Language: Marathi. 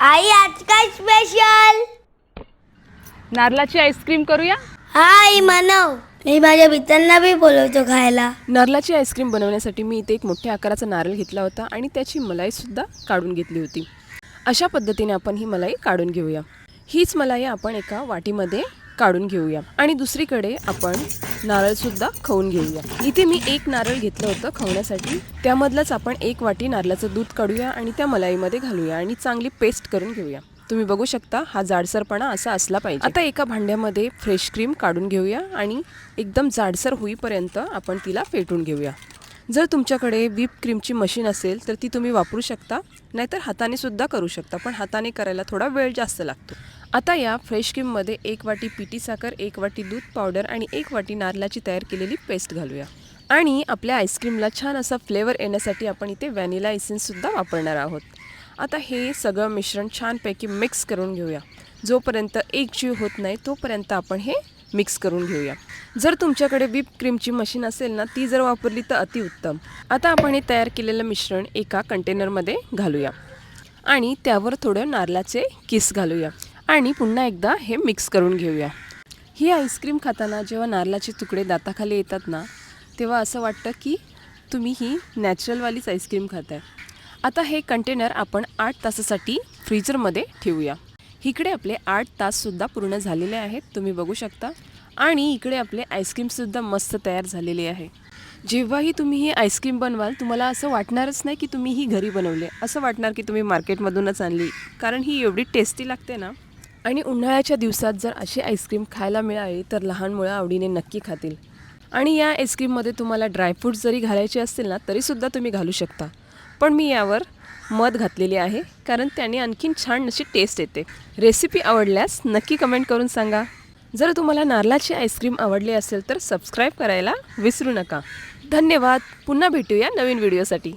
आई आज काय स्पेशल नारळाची आईस्क्रीम करूया? हा आई मानव. मी माझ्या मित्रांना बी बोलवतो खायला. नारळाची आईस्क्रीम बनवण्यासाठी मी इथे एक मोठ्या आकाराचा नारळ घेतला होता आणि त्याची मलाईसुद्धा काढून घेतली होती. अशा पद्धतीने आपण ही मलाई काढून घेऊया. हीच मलाई आपण एका वाटीमध्ये काढून घेऊया. आणि दुसरीकडे आपण नारळसुद्धा खाऊन घेऊया. इथे मी एक नारळ घेतलं होतं खवण्यासाठी त्यामधलंच आपण एक वाटी नारळाचं दूध काढूया आणि त्या मलाईमध्ये घालूया आणि चांगली पेस्ट करून घेऊया. तुम्ही बघू शकता हा जाडसरपणा असा असला पाहिजे. आता एका भांड्यामध्ये फ्रेश क्रीम काढून घेऊया आणि एकदम जाडसर होईपर्यंत आपण तिला फेटून घेऊया. जर तुमच्याकडे व्हीप क्रीमची मशीन असेल तर ती तुम्ही वापरू शकता. नाहीतर हाताने सुद्धा करू शकता पण हाताने करायला थोडा वेळ जास्त लागतो. आता या फ्रेश क्रीममध्ये एक वाटी पिटी साखर एक वाटी दूध पावडर आणि एक वाटी नारळाची तयार केलेली पेस्ट घालूया. आणि आपल्या आईस्क्रीमला छान असा फ्लेवर येण्यासाठी आपण इथे व्हॅनिला इसेन्ससुद्धा वापरणार आहोत. आता हे सगळं मिश्रण छानपैकी मिक्स करून घेऊया. जोपर्यंत एक जीव होत नाही तोपर्यंत आपण हे मिक्स करून घेऊया. जर तुमच्याकडे बीप क्रीमची मशीन असेल ना ती जर वापरली तर अतिउत्तम आता आपण हे तयार केलेलं मिश्रण एका कंटेनरमध्ये घालूया. आणि त्यावर थोडं नारळाचे किस घालूया. आणि पुन्हा एकदा हे मिक्स करून घेऊया. ही आईस्क्रीम खाताना जेव्हा नारळाचे तुकडे दाताखाली येतात ना तेव्हा असं वाटतं की तुम्ही ही नॅचरलवालीच आईस्क्रीम खाताय. आता हे कंटेनर आपण आठ तासासाठी फ्रीजरमध्ये ठेवूया. इकडे आपले आठ ताससुद्धा पूर्ण झालेले आहेत तुम्ही बघू शकता. आणि इकडे आपले आईस्क्रीमसुद्धा मस्त तयार झालेली आहे. जेव्हाही तुम्ही ही आईस्क्रीम बनवाल तुम्हाला असं वाटणारच नाही की तुम्ही ही घरी बनवले असं वाटणार की तुम्ही मार्केटमधूनच आणली कारण ही एवढी टेस्टी लागते ना. आणि उन्हाळ्याच्या दिवसात जर अशी आईस्क्रीम खायला मिळाली तर लहान मुळं आवडीने नक्की खातील. आणि या आईस्क्रीममध्ये तुम्हाला ड्रायफ्रूट जरी घालायचे असतील ना तरीसुद्धा तुम्ही घालू शकता. पण मी यावर मध घातलेली आहे कारण त्याने आणखीन छान अशी टेस्ट येते. रेसिपी आवडल्यास नक्की कमेंट करून सांगा. जर तुम्हाला नारळाची आईस्क्रीम आवडली असेल तर सबस्क्राईब करायला विसरू नका. धन्यवाद. पुन्हा भेटूया नवीन व्हिडिओसाठी